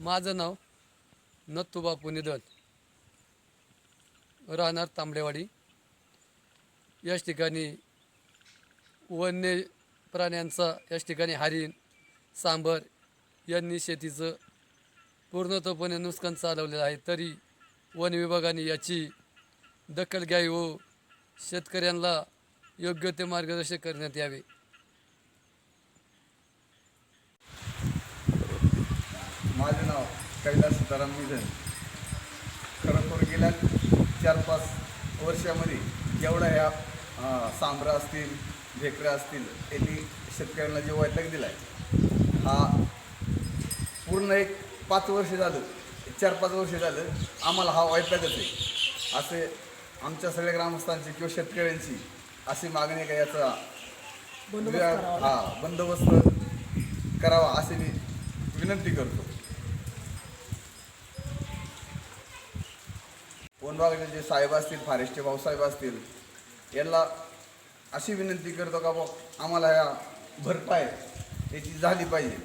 माझं नाव नत्तुबा निधन राहणार तांबडेवाडी. याच ठिकाणी वन्य प्राण्यांचा याच ठिकाणी हरिण सांबर यांनी शेतीचं पूर्णतःपणे नुकसान चालवलेलं आहे. तरी वन विभागाने याची दखल घ्यावी व शेतकऱ्यांना योग्य ते मार्गदर्शन करण्यात यावे माझे नाव कैलास सीताराम निधन खरोखर गेल्या चार पाच वर्षामध्ये जेवढा ह्या सांबरा असतील भेकऱ्या असतील यांनी शेतकऱ्यांना जे वैताग दिला आहे हा पूर्ण एक पाच वर्ष झालं चार पाच वर्ष झालं आम्हाला हा वैतागच आहे. असे आमच्या सगळ्या ग्रामस्थांची किंवा शेतकऱ्यांची अशी मागणी का याचा हा बंदोबस्त करावा अशी मी विनंती करतो. वनबागाचे जे साहेब असतील फॉरेस्टचे भाऊसाहेब असतील यांना अशी विनंती करतो का बा आम्हाला या भरपाई याची झाली पाहिजे.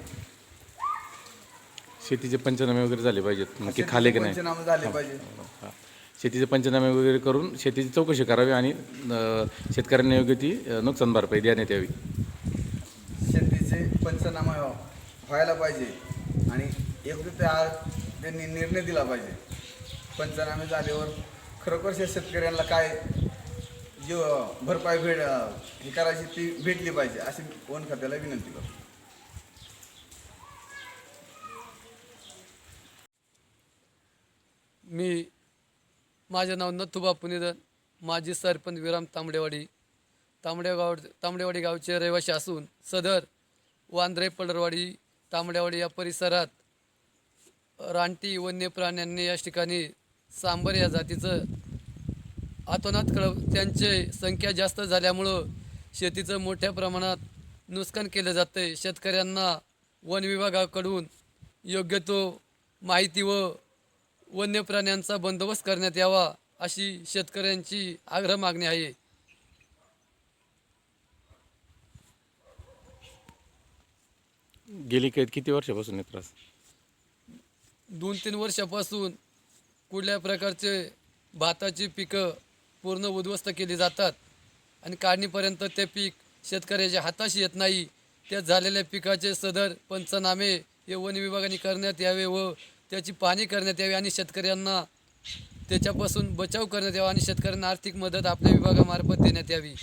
शेतीचे पंचनामे वगैरे झाले पाहिजेत नक्की खाले की नाही? पंचनामे झाले पाहिजे हा. शेतीचे पंचनामे वगैरे करून शेतीची चौकशी करावी आणि अं, शेतकऱ्यांना योग्य ती अं, नुकसान भरपाई देण्यात यावी. शेतीचे पंचनामा व्हायला पाहिजे आणि योग्य त्या त्यांनी निर्णय दिला पाहिजे. पंचनामे झाल्यावर खरोखरच्या शेतकऱ्यांना काय जो भरपाई भेट हे करायची ती भेटली पाहिजे अशी वन खात्याला विनंती करतो. मी माझे नाव नथुबा पुनिधन माजी सरपंच विराम तांबडेवाडी तांबडेगाव तांबडेवाडी गावचे रहिवासी असून सदर वांद्रे पडरवाडी तांबडेवाडी या परिसरात रानटी वन्य प्राण्यांनी या ठिकाणी सांबर या जातीचं आतोनात कळ त्यांचे संख्या जास्त झाल्यामुळं शेतीचं मोठ्या प्रमाणात नुकसान केलं जातं आहे शेतकऱ्यांना वन विभागाकडून योग्य तो माहिती व वन्य प्राण्यांचा बंदोबस्त करण्यात यावा अशी शेतकऱ्यांची आग्रह मागणी आहे. गेली किती वर्षापासून हे त्रास? दोन तीन वर्षापासून कुठल्या प्रकारचे भाताची पिकं पूर्ण उद्ध्वस्त केली जातात आणि काढणीपर्यंत ते पीक शेतकऱ्याच्या हाताशी येत नाही त्या झालेल्या पिकाचे सदर पंचनामे हे वन विभागाने करण्यात यावे व त्याची पाहणी करण्यात यावी आणि शेतकऱ्यांना त्याच्यापासून बचाव करण्यात यावा आणि शेतकऱ्यांना आर्थिक मदत आपल्या विभागामार्फत देण्यात यावी.